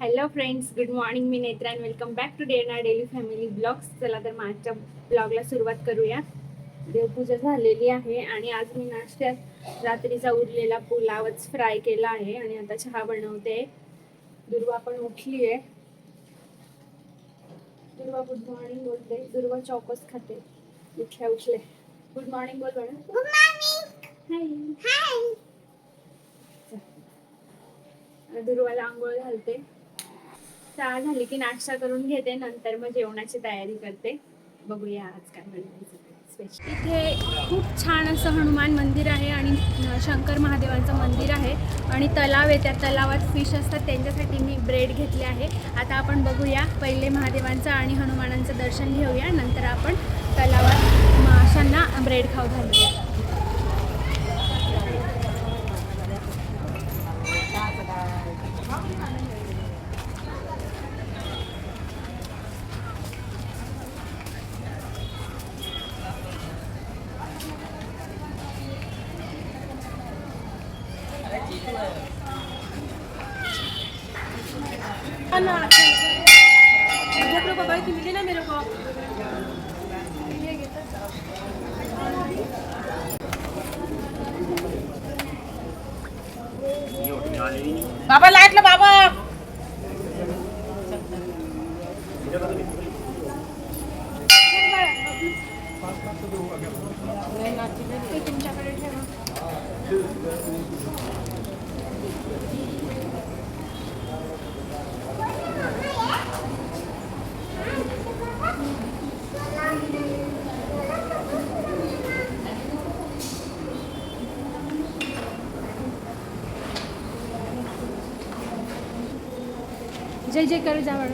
Hello friends good morning me Netra and welcome back today ना daily family blogs चला तर माझ्या ब्लॉगला सुरुवात करूया. देवपूजा झालेली आहे आणि आज मी नाश्त्यात रात्रीचा उरलेला पुलावच फ्राय केला आहे आणि आता चहा बनवते. दुर्वा पण उठली आहे दुर्वा गुड मॉर्निंग बोलते. दुर्वा चॉकोस खाते. उठल्या उठले. गुड मॉर्निंग बोल बरं. दुर्वाला आंघोळ घालते. चहा झाली की नाश्ता करून घेते नंतर मग जेवणाची तयारी करते. बघूया आज काय बनवायचं इथे खूप छान असं हनुमान मंदिर आहे आणि शंकर महादेवांचं मंदिर आहे. आणि तलाव आहे त्या तलावात फिश असतात. त्यांच्यासाठी मी ब्रेड घेतले आहे. आता आपण बघूया पहिले महादेवांचं आणि हनुमानांचं दर्शन घेऊया. नंतर आपण तलावात माशांना ब्रेड खाऊ घालूया. मिली ना मेरे को। बाबा लाटलं बाबा ते तुमच्याकडे ठेवा যে যে করে যাওয়ার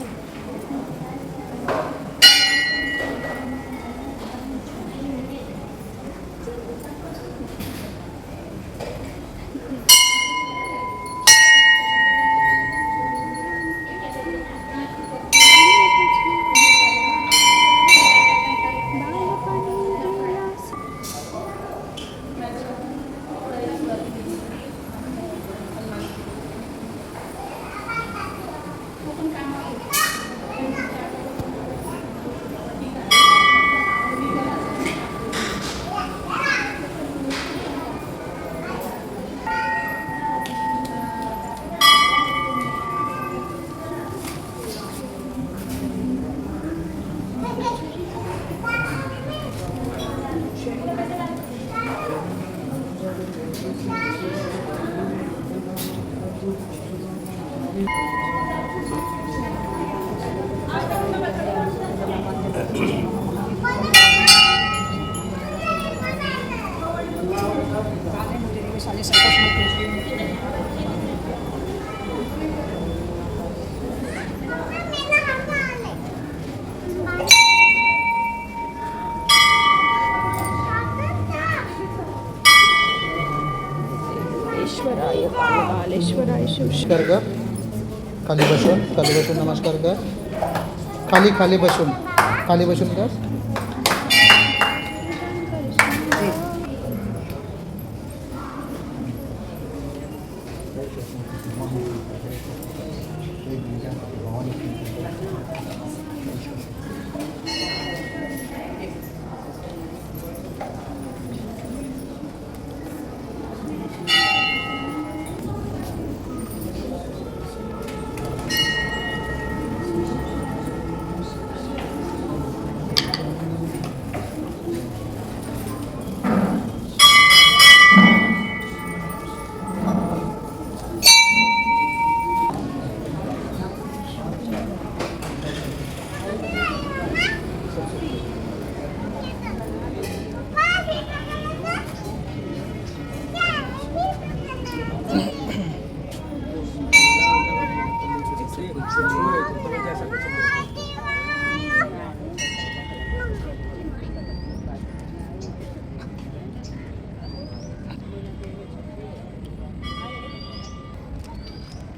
Gracias. बालेश्वराय शिव नमस्कार कर खाली बसून खाली बसून नमस्कार कर खाली खाली बसून. खाली बसून कर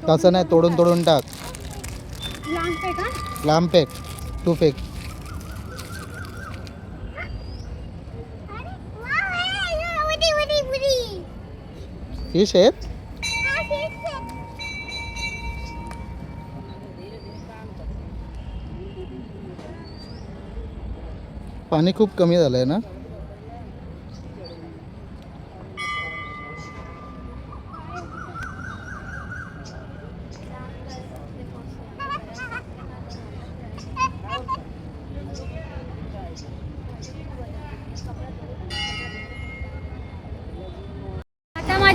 तसं नाही तोडून तोडून टाक. लांब फेक तू फेक. फिश आहेत? पाणी खूप कमी झालं आहे ना?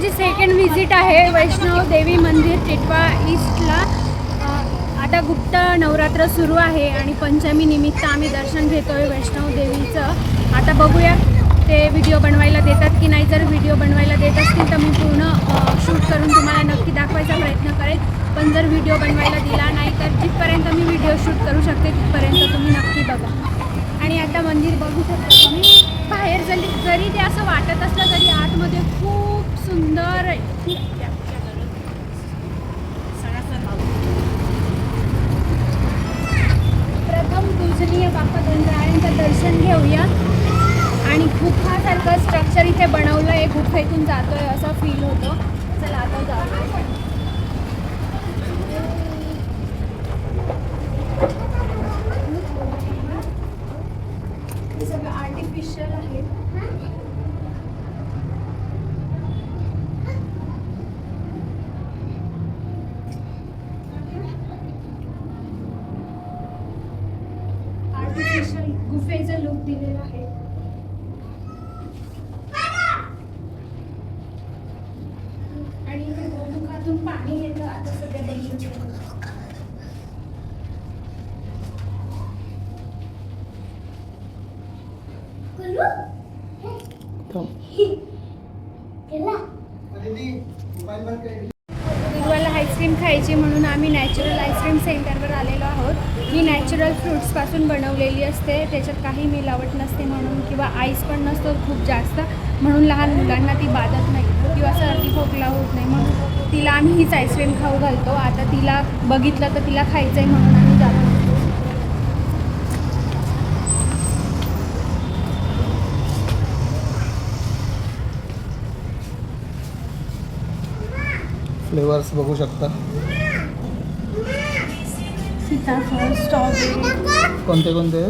माझी सेकंड व्हिजिट आहे वैष्णव देवी मंदिर टिटवा ईस्टला आता गुप्त नवरात्र सुरू आहे आणि पंचमी निमित्त आम्ही दर्शन घेतोय वैष्णव देवीचं. आता बघूया ते व्हिडिओ बनवायला देतात की नाही. जर व्हिडिओ बनवायला देत असतील तर मी पूर्ण शूट करून तुम्हाला नक्की दाखवायचा प्रयत्न करेल पण जर व्हिडिओ बनवायला दिला नाही तर जिथपर्यंत मी व्हिडिओ शूट करू शकते तिथपर्यंत तुम्ही नक्की बघा. आणि आता मंदिर बघू शकता तुम्ही. बाहेर जरी जरी ते असं वाटत असलं तरी आतमध्ये खूप सुंदर प्रथम पूजनीय बाप्पा दंडरायांचं दर्शन घेऊया. आणि गुफासारखं स्ट्रक्चर इथे बनवलं आहे. गुफेतून जातोय असं फील होतं. चला आता जातो सगळं आर्टिफिशियल आहे आर्टिफिशियल गुफेचं लुक दिलेलं आहे आणि इथे गोमुखातून पाणी येतं झालं. दुर्वाला आईस्क्रीम खायची म्हणून आम्ही नॅचरल आईस्क्रीम सेंटरवर आलेलो आहोत. ही नॅचरल फ्रुट्सपासून बनवलेली असते. त्याच्यात काही मिलावट नसते म्हणून किंवा आईस पण नसतो खूप जास्त. म्हणून लहान मुलांना ती बाधत नाही. किंवा सर्दी खोकला होत नाही. म्हणून तिला आम्ही हीच आईस्क्रीम खाऊ घालतो. आता तिला बघितलं तर तिला खायचं आहे म्हणून आम्ही जातो फ्लेवर्स बघू शकता. सीताफळ स्ट्रॉबेरी कोणते कोणते?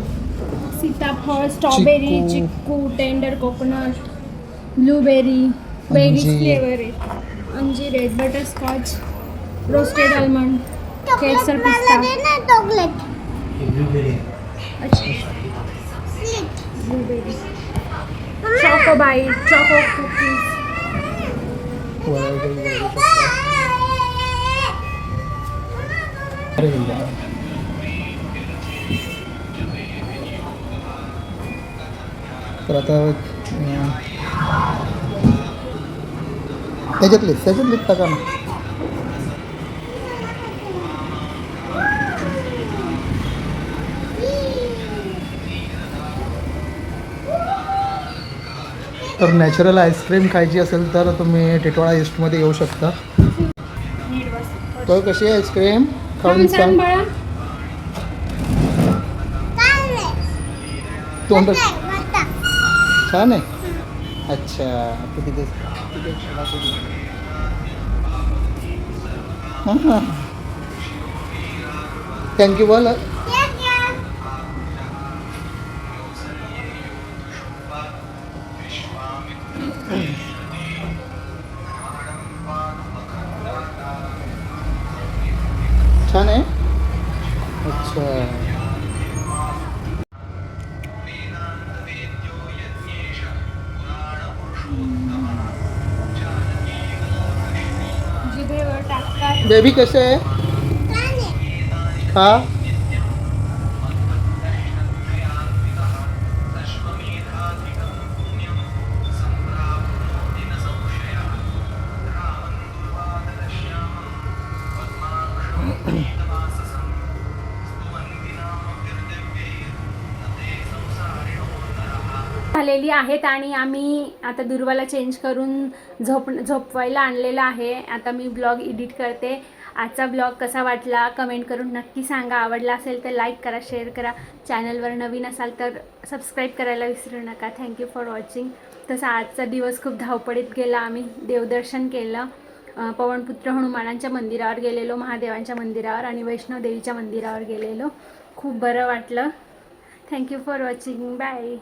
सीताफळ स्ट्रॉबेरी. चिक्कू. Tender coconut blueberry berries flavour है अंजीर है बटर स्कॉच रोस्टेड आलमंड केसर पिस्ता चॉकलेट अच्छा। चोको बाइट चोको कुकीज तर त्याच्यातले त्याच्यातले टाका ना तर नॅचरल आईस्क्रीम खायची असेल तर तुम्ही टिटवाळा ईस्टमध्ये येऊ शकता. तर कशी आईस्क्रीम खाऊन सांग तोंड छान आहे. अच्छा हां हां थँक्यू बोल छान आहे बेबी कसे आहे? खा. झालेली आहेत आणि आम्ही आता दुर्वाला चेंज करून झोप झोपवायला आणलेलं आहे. आता मी ब्लॉग एडिट करते. आजचा ब्लॉग कसा वाटला कमेंट करून नक्की सांगा. आवडला असेल तर लाईक करा शेअर करा. चॅनलवर नवीन असाल तर सबस्क्राईब करायला विसरू नका. थँक्यू फॉर वॉचिंग तसा आजचा दिवस खूप धावपळीत गेला. आम्ही देवदर्शन केलं. पवनपुत्र हनुमानांच्या मंदिरावर गेलेलो महादेवांच्या मंदिरावर आणि वैष्णवदेवीच्या मंदिरावर गेलेलो. खूप बरं वाटलं. Thank you for watching bye